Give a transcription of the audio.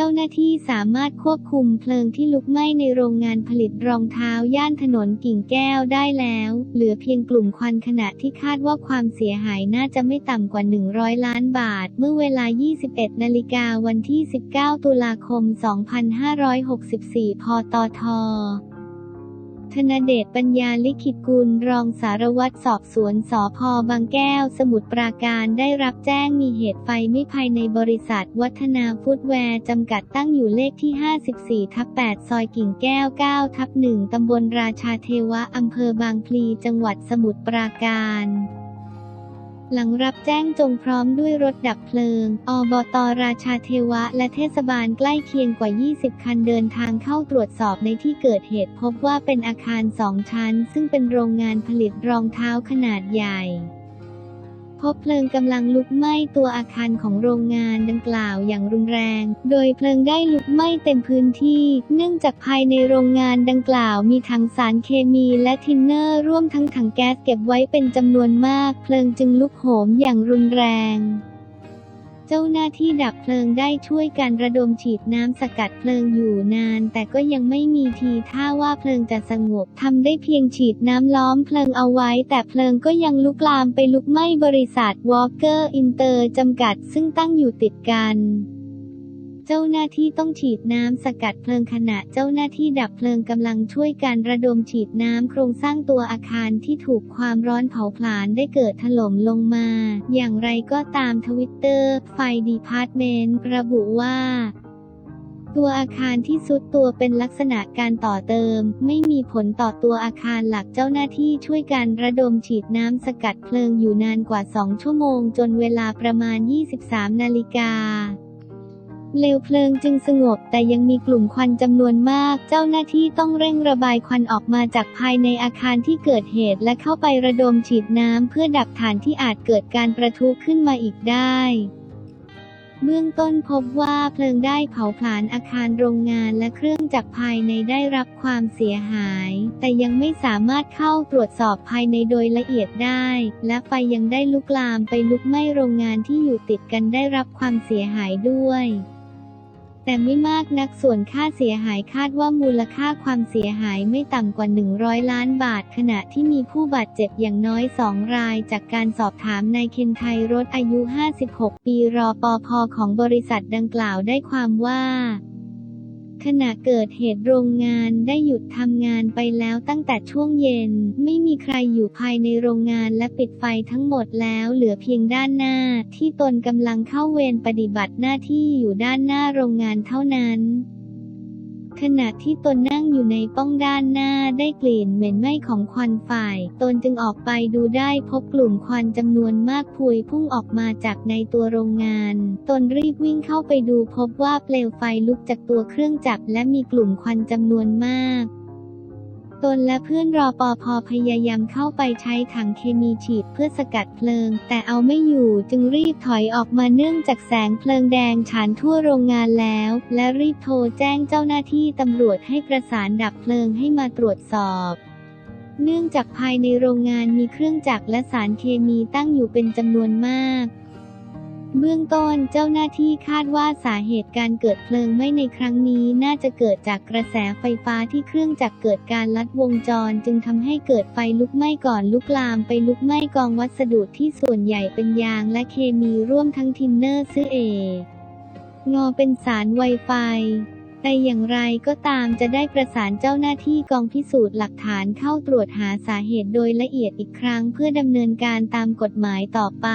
เจ้าหน้าที่สามารถควบคุมเพลิงที่ลุกไหม้ในโรงงานผลิตรองเท้าย่านถนนกิ่งแก้วได้แล้ว เหลือเพียงกลุ่มควันขณะที่คาดว่าความเสียหายน่าจะไม่ต่ำกว่า 100 ล้านบาท เมื่อเวลา 21 นาฬิกาวันที่ 19 ตุลาคม 2564 พตท ธนเดชปัญญาลิขิตกุลรองสารวัตรสอบสวนสพบางแก้ว สมุทรปราการได้รับแจ้งมีเหตุไฟไม่ภายในบริษัท วัฒนาฟุตแวร์จำกัดตั้งอยู่เลขที่ 54 ทับ 8 ซอยกิ่งแก้ว 9 ทับ 1 ตำบลราชาเทวะ อำเภอบางพลี จังหวัดสมุทรปราการ หลังรับแจ้งจงพร้อมด้วยรถดับเพลิง อบตราชาเทวะ และเทศบาลใกล้เคียงกว่า 20 คันเดินทางเข้าตรวจสอบในที่เกิดเหตุพบว่าเป็นอาคารสองชั้น ซึ่งเป็นโรงงานผลิตรองเท้าขนาดใหญ่ พบเพลิงกำลังลุกไหม้ตัวอาคารของโรงงานดังกล่าวอย่างรุนแรง โดยเพลิงได้ลุกไหม้เต็มพื้นที่ เนื่องจากภายในโรงงานดังกล่าวมีถังสารเคมีและทินเนอร์ร่วมทั้งถังแก๊สเก็บไว้เป็นจำนวนมาก เพลิงจึงลุกโหมอย่างรุนแรง เจ้าหน้าที่ดับเพลิงได้ช่วยการระดมฉีดน้ำสกัดเพลิงอยู่นาน แต่ก็ยังไม่มีทีท่าว่าเพลิงจะสงบทำได้เพียงฉีดน้ำล้อมเพลิงเอาไว้ แต่เพลิงก็ยังลุกลามไปลุกไหม้บริษัท Walker Inter จำกัดซึ่งตั้งอยู่ติดกัน เจ้าหน้าที่ต้องฉีดน้ำสกัดเพลิงขณะเจ้าหน้าที่ดับเพลิงกำลังช่วยการระดมฉีดน้ำโครงสร้างตัวอาคารที่ถูกความร้อนเผาผลาญได้เกิดถล่มลงมา อย่างไรก็ตามทวิตเตอร์ไฟดีพาร์ตเมนต์ระบุว่าตัวอาคารที่ซุดตัวเป็นลักษณะการต่อเติม ไม่มีผลต่อตัวอาคารหลักเจ้าหน้าที่ช่วยการระดมฉีดน้ำสกัดเพลิงอยู่นานกว่า 2 ชั่วโมงจนเวลาประมาณ 23 นาฬิกา เปลวเพลิงจึงสงบแต่ยังมีกลุ่มควันจำนวนมาก เจ้าหน้าที่ต้องเร่งระบายควันออกมาจากภายในอาคารที่เกิดเหตุและเข้าไประดมฉีดน้ำเพื่อดับฐานที่อาจเกิดการประทุขึ้นมาอีกได้เบื้องต้นพบว่าเพลิงได้เผาผลาญอาคารโรงงานและเครื่องจักรภายในได้รับความเสียหาย แต่ยังไม่สามารถเข้าตรวจสอบภายในโดยละเอียดได้ และไฟยังได้ลุกลามไปลุกไหม้โรงงานที่อยู่ติดกันได้รับความเสียหายด้วย แต่ไม่มากนักส่วนค่าเสียหายคาดว่ามูลค่าความเสียหายไม่ต่ำกว่า 100 ล้านบาท ขณะที่มีผู้บาดเจ็บอย่างน้อย 2 ราย จากการสอบถามนายเคนไทยรถอายุ 56 ปีรอปอพอของบริษัทดังกล่าวได้ความว่า ขณะเกิดเหตุโรงงานได้หยุดทำงานไปแล้วตั้งแต่ช่วงเย็น ไม่มีใครอยู่ภายในโรงงานและปิดไฟทั้งหมดแล้วเหลือเพียงด้านหน้า ที่ตนกำลังเข้าเวรปฏิบัติหน้าที่อยู่ด้านหน้าโรงงานเท่านั้นขณะที่ตน อยู่ในป้องด้านหน้าได้กลิ่นเหม็นไหม้ของควันไฟตนจึงออกไปดูได้พบกลุ่มควันจำนวนมากพวยพุ่งออกมาจากในตัวโรงงาน ตนรีบวิ่งเข้าไปดูพบว่าเปลวไฟลุกจากตัวเครื่องจักรและมีกลุ่มควันจำนวนมาก ตนและเพื่อนรอปอพอพยายามเข้าไปใช้ถังเคมีฉีดเพื่อสกัดเพลิง แต่เอาไม่อยู่จึงรีบถอยออกมาเนื่องจากแสงเพลิงแดงฉานทั่วโรงงานแล้ว และรีบโทรแจ้งเจ้าหน้าที่ตำรวจให้ประสานดับเพลิงให้มาตรวจสอบเนื่องจากภายในโรงงานมีเครื่องจักรและสารเคมีตั้งอยู่เป็นจำนวนมาก เบื้องต้นเจ้าหน้าที่คาดว่าสาเหตุการเกิดเพลิงไหม้ในครั้งนี้น่าจะเกิดจากกระแสไฟฟ้าที่เครื่องจักรเกิดการลัดวงจร จึงทำให้เกิดไฟลุกไหม้ก่อนลุกลามไปลุกไหม้กองวัสดุที่ส่วนใหญ่เป็นยางและเคมีร่วมทั้งทินเนอร์ซื้อเองอเป็นสารไวไฟแต่อย่างไรก็ตามจะได้ประสานเจ้าหน้าที่กองพิสูจน์หลักฐานเข้าตรวจหาสาเหตุโดยละเอียดอีกครั้งเพื่อดำเนินการตามกฎหมายต่อไป